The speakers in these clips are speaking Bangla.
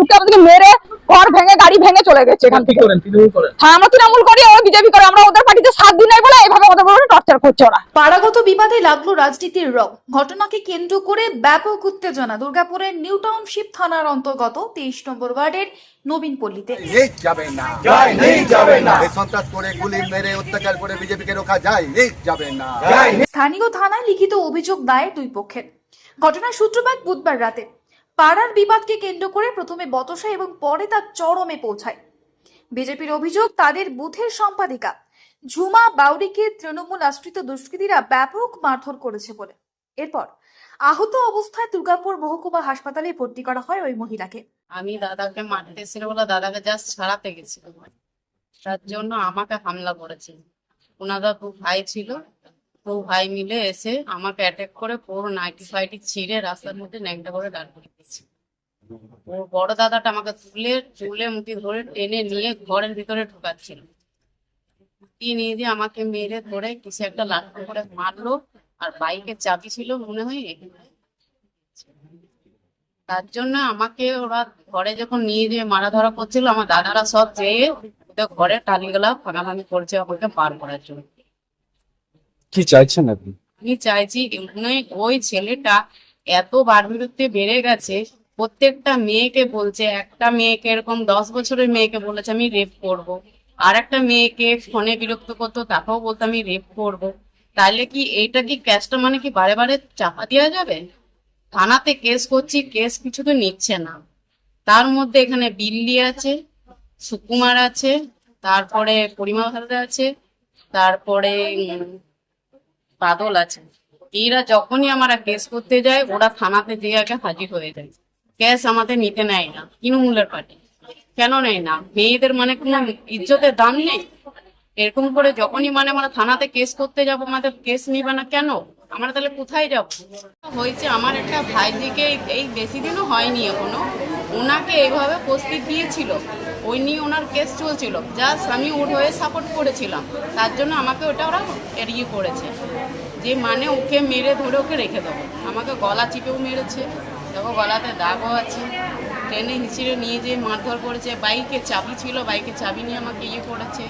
ঢুকে আমাদেরকে মেরে ঘর ভেঙে গাড়ি ভেঙে চলে গেছে এখান থেকে। হ্যাঁ আমরা তৃণমূল করি ওরা বিজেপি করে আমরা ওদের পার্টিতে সাত দিন নাই বলে এইভাবে আমাদের উপরে টর্চার করছে ওরা। পাড়াগত বিবাদে লাগল রাজনীতির রং। ঘটনাকে কেন্দ্র করে ব্যাপক উত্তেজনা। দুর্গাপুরের নিউ টাউনশিপ থানার অন্তর্গত তেইশ নম্বর ওয়ার্ডের নবীন পল্লীতে যাবে না। যাবে না। সন্ত্রাস করে গুলি মেরে অত্যাচার করে বিজেপিকে রোখা যায় যাবে না। স্থানীয় থানায় লিখিত অভিযোগ দায়ের দুই পক্ষের। ঘটনার সূত্রপাত বুধবার রাতে। পাড়ার বিবাদকে কেন্দ্র করে প্রথমে বতসা এবং পরে তা চরমে পৌঁছায়। বিজেপির অভিযোগ, তাদের বুথের সম্পাদিকা ঝুমা বাউরিকে তৃণমূল আশ্রিত দুষ্কৃতীরা ব্যাপক মারধর করেছে বলে। এরপর আহত অবস্থায় দুর্গাপুর মহকুমা হাসপাতালে ভর্তি করা হয় ওই মহিলাকে। আমি দাদাকে মারতে এসেছিল বলে দাদাকে জাস্ট ছাড়াতে গেছিল। তার জন্য আমাকে হামলা করেছে ওনাদের দু ভাই ছিল। দু ভাই মিলে এসে আমাকে অ্যাটাক করে পুরো নাইটি ফাইটি ছিঁড়ে রাস্তার মধ্যে ন্যাংটা করে দাঁড় করে দিয়েছে। ওর বড় দাদাটা আমাকে তুলে চুলে মুঠি ধরে টেনে নিয়ে ঘরের ভিতরে ঢোকাচ্ছিল। দিয়ে নিয়ে আমাকে মেরে ধরে কিসে একটা লাঠি করে মারলো আর বাইকের চাবি ছিল মনে হয় তার জন্য আমাকে ওরা ঘরে যখন নিয়ে যেয়ে মারা ধরা করছিল, আমার দাদারা সব যেয়ে ঘরে টালিগুলা ভাঙাভাঙি করছে আমাকে পার করার জন্য। কি চাইছেন আপনি আমি চাইছি মানে ওই ছেলেটা এত বার বিরুদ্ধে বেড়ে গেছে, প্রত্যেকটা মেয়েকে বলছে, একটা মেয়েকে এরকম দশ বছরের মেয়েকে বলেছে, আমি রেপ করব। আর একটা মেয়েকে ফোনে বিরক্ত করতো, তাকেও বলতো, আমি রেপ করব। তাহলে কি এইটা কি ক্যাশটা মানে কি বারে বারে চাপা দেওয়া যাবে থানাতে কেস করছি কেস কিছু তো নিচ্ছে না তার মধ্যে এখানে বিল্লি আছে, সুকুমার আছে, তারপরে পরিমা আছে, তারপরে বাদল আছে এরা যখনই আমরা কেস করতে যায়, ওরা থানাতে যেয়ে আগে হাজির হয়ে যায়। ক্যাশ আমাদের নিতে নেয় না, তৃণমূলের পার্টি কেন নেয় না? মেয়েদের মানে কোনো ইজ্জতের দাম নেই? এরকম করে যখনই মানে আমরা থানাতে কেস করতে যাব, আমাদের কেস নিবে না কেন? আমরা তাহলে কোথায় যাব? হয়েছে, আমার একটা ভাইজিকে এই বেশি দিনও হয়নি এখনও। ওনাকে এইভাবে প্রস্তুত দিয়েছিল। ওই নিয়ে ওনার কেস চলছিল। জাস্ট আমি ওর হয়ে সাপোর্ট করেছিলাম। তার জন্য আমাকে ওটা ওরা এড়িয়ে পড়েছে যে মানে ওকে মেরে ধরে ওকে রেখে দেবো। আমাকে গলা চিপেও মেরেছে দেখো গলাতে দাগও আছে। ট্রেনে হিঁচড়ে নিয়ে যেয়ে মারধর করেছে। বাইকে চাবি ছিল বাইকে চাবি নিয়ে আমাকে ইয়ে করেছে।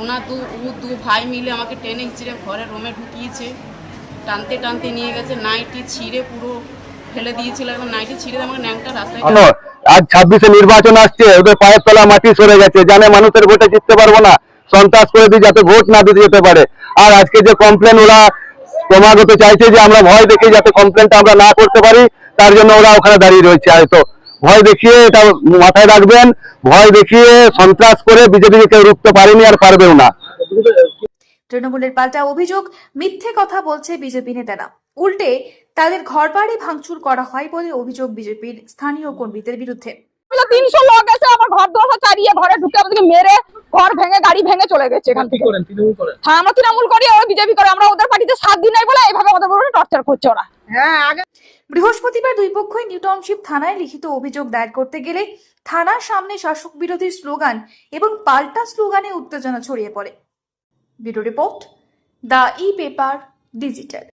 ওনার দু ও দু ভাই মিলে আমাকে টেনে হিঁচড়ে ঘরে রোমে ঢুকিয়েছে। টানতে টানতে নিয়ে গেছে নাইটি ছিঁড়ে পুরো ফেলে দিয়েছিল। এবং নাইটি ছিঁড়ে আমাকে ন্যাংটা রাস্তায় আজ ছাব্বিশে নির্বাচন আসছে ওদের পায়ের তলা মাটি সরে গেছে। জানে মানুষের ভোটে জিততে পারব না। সন্ত্রাস করে দিই যাতে ভোট না দিতে যেতে পারে। আর আজকে যে কমপ্লেন ওরা ক্রমাগত চাইছে যে আমরা ভয় দেখে যাতে কমপ্লেনটা আমরা না করতে পারি তার জন্য ওরা ওখানে দাঁড়িয়ে রয়েছে। হয়তো ভয় দেখিয়ে এটা মাথায় রাখবেন ভয় দেখিয়ে সন্ত্রাস করে বিজেপিকে কেউ রুখতে পারেনি আর পারবেও না। তৃণমূলের পাল্টা অভিযোগ মিথ্যে কথা বলছে বিজেপি নেতারা। উল্টে তাদের ঘরবাড়ি ভাঙচুর করা হয় বলে অভিযোগ বিজেপির স্থানীয় কর্মীদের বিরুদ্ধে। তিনশো লোক এসে আমার ঘর দোর চারিয়ে ঘরে ঢুকে আমাদেরকে মেরে ঘর ভেঙে গাড়ি ভেঙে চলে গেছে এখান কি থেকে। করেন তৃণমূল করেন। হ্যাঁ আমরা তৃণমূল করি ওরা বিজেপি করে। আমরা ওদের পার্টিতে সাত দিন নাই বলে এইভাবে আমাদের উপরে টর্চার করছে ওরা। বৃহস্পতিবার দুই পক্ষই নিউ টাউনশিপ থানায় লিখিত অভিযোগ দায়ের করতে গেলে থানার সামনে শাসক বিরোধী স্লোগান এবং পাল্টা স্লোগানে উত্তেজনা ছড়িয়ে পড়ে। Bureau report the E paper digital.